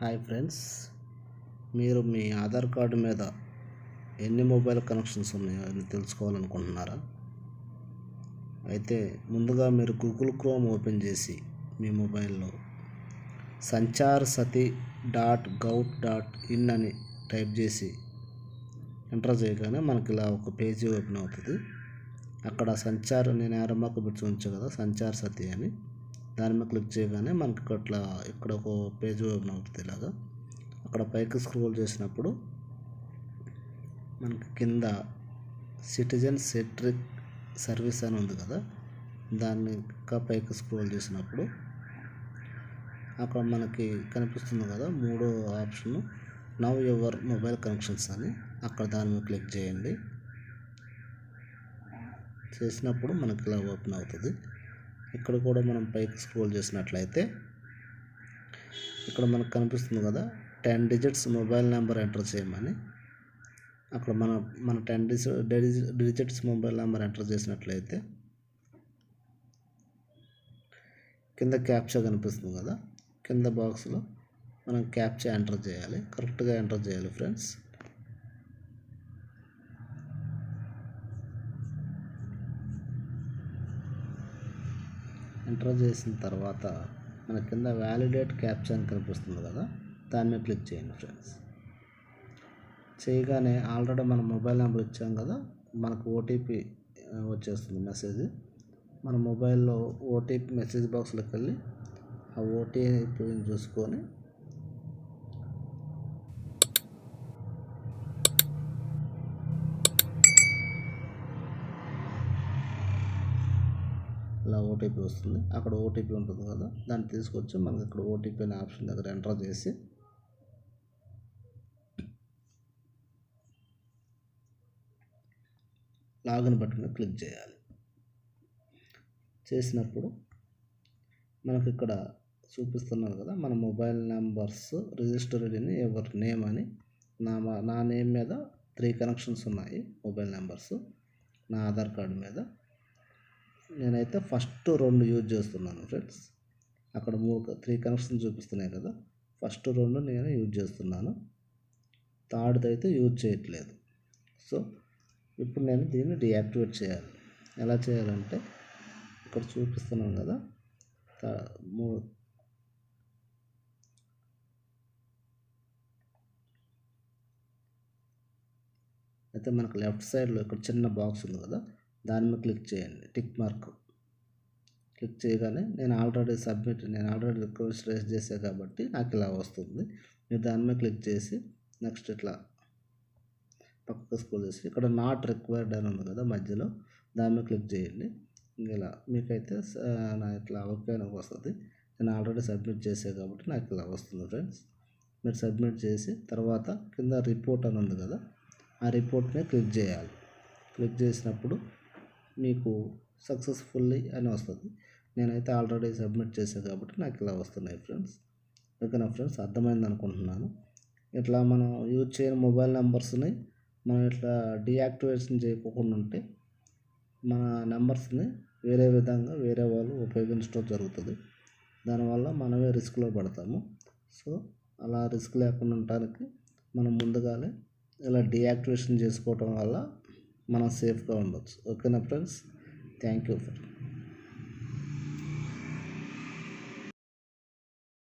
Hi friends మీరు మీ Aadhaar card మీద ఎన్ని మొబైల్ కనెక్షన్స్ ఉన్నాయో అని తెలుసుకోవాలనుకుంటున్నారా? అయితే ముందుగా మీరు గూగుల్ క్రోమ్ ఓపెన్ చేసి మీ మొబైల్లో Sanchar Saathi dot gov dot in అని టైప్ చేసి ఎంటర్ చేయగానే మనకి ఇలా ఒక పేజీ ఓపెన్ అవుతుంది. అక్కడ సంచార్ నేను ఆరంభకు పెట్టి ఉంచా కదా సంచార్ సతి అని. దాని మీద క్లిక్ చేయగానే మనకి అట్లా ఇక్కడ ఒక పేజ్ ఓపెన్ అవుతుంది ఇలాగా అక్కడ పైకి స్క్రోల్ చేసినప్పుడు మనకి కింద సిటిజన్ సెట్రిక్ సర్వీస్ అని ఉంది కదా దాన్ని ఇంకా పైకి స్క్రోల్ చేసినప్పుడు అక్కడ మనకి కనిపిస్తుంది కదా మూడో option now your mobile connections అని. అక్కడ దాని మీద క్లిక్ చేయండి. చేసినప్పుడు మనకి ఇలా ఓపెన్ అవుతుంది. ఇక్కడ కూడా మనం పైకి స్క్రోల్ చేసినట్లయితే ఇక్కడ మనకు కనిపిస్తుంది కదా ten digits mobile number enter చేయమని. అక్కడ మన మన ten digits mobile number enter చేసినట్లయితే కింద క్యాప్చా కనిపిస్తుంది కదా. కింద బాక్స్లో మనం క్యాప్చా ఎంటర్ చేయాలి. కరెక్ట్గా ఎంటర్ చేయాలి ఫ్రెండ్స్. ఎంటర్ చేసిన తర్వాత మన కింద వ్యాలిడేట్ క్యాప్చా అని కనిపిస్తుంది కదా దాని మీద క్లిక్ చేయండి ఫ్రెండ్స్ చేయగానే ఆల్రెడీ మన మొబైల్ నెంబర్ ఇచ్చాం కదా మనకు ఓటీపీ వచ్చేస్తుంది మెసేజ్ మన మొబైల్లో ఓటీపీ మెసేజ్ బాక్స్లోకి వెళ్ళి ఆ ఓటీపీని చూసుకొని ఇలా ఓటీపీ వస్తుంది. అక్కడ ఓటీపీ ఉంటుంది కదా దాన్ని తీసుకొచ్చి మనకి ఇక్కడ ఓటీపీ అనే ఆప్షన్ దగ్గర ఎంటర్ చేసి లాగిన్ బటన్ క్లిక్ చేయాలి. చేసినప్పుడు మనకి ఇక్కడ చూపిస్తున్నారు కదా మన మొబైల్ నెంబర్స్ రిజిస్టర్డ్ అని ఎవరి నేమ్ అని నా నా నేమ్ మీద త్రీ కనెక్షన్స్ ఉన్నాయి మొబైల్ నెంబర్స్ నా ఆధార్ కార్డు మీద. నేనైతే ఫస్ట్ రెండు యూజ్ చేస్తున్నాను ఫ్రెండ్స్. అక్కడ మూడు త్రీ కనెక్షన్ చూపిస్తున్నాయి కదా. ఫస్ట్ రెండు నేను యూజ్ చేస్తున్నాను. థర్డ్ది అయితే యూజ్ చేయట్లేదు. సో ఇప్పుడు నేను దీన్ని డియాక్టివేట్ చేయాలి. ఎలా చేయాలంటే ఇక్కడ చూపిస్తున్నాను కదా. మూడు అయితే మనకు లెఫ్ట్ సైడ్లో ఇక్కడ చిన్న బాక్స్ ఉంది కదా. దాని మీద క్లిక్ చేయండి. Tick mark. క్లిక్ చేయగానే నేను ఆల్రెడీ సబ్మిట్ నేను ఆల్రెడీ రిక్వెస్ట్ రేస్ చేశాను కాబట్టి నాకు ఇలా వస్తుంది. మీరు దాని మీద క్లిక్ చేసి నెక్స్ట్ ఇట్లా పక్కకు స్క్రోల్ చేసి ఇక్కడ నాట్ రిక్వైర్డ్ అని ఉంది కదా మధ్యలో దాని మీద క్లిక్ చేయండి. ఇలా మీకైతే నా ఇట్లా ఓకే అని వస్తుంది. నేను ఆల్రెడీ సబ్మిట్ చేసా కాబట్టి నాకు ఇలా వస్తుంది ఫ్రెండ్స్. మీరు సబ్మిట్ చేసి తర్వాత కింద రిపోర్ట్ అని ఉంది కదా ఆ రిపోర్ట్ని క్లిక్ చేయాలి. క్లిక్ చేసినప్పుడు మీకు సక్సెస్ఫుల్లీ అని వస్తుంది. నేనైతే ఆల్రెడీ సబ్మిట్ చేశాను కాబట్టి నాకు ఇలా వస్తున్నాయి ఫ్రెండ్స్. ఓకేనా ఫ్రెండ్స్? అర్థమైంది అనుకుంటున్నాను. ఇట్లా మనం యూజ్ చేయని మొబైల్ నెంబర్స్ని మనం ఇట్లా డీయాక్టివేషన్ చేయకుండా ఉంటే మన నెంబర్స్ని వేరే విధంగా వేరే వాళ్ళు ఉపయోగించడం జరుగుతుంది. దానివల్ల మనమే రిస్క్లో పడతాము. సో అలా రిస్క్ లేకుండా ఉండటానికి మనం ముందుగానే ఇలా డీయాక్టివేషన్ చేసుకోవటం వల్ల మనం సేఫ్గా ఉండొచ్చు. ఓకేనా ఫ్రెండ్స్? Thank you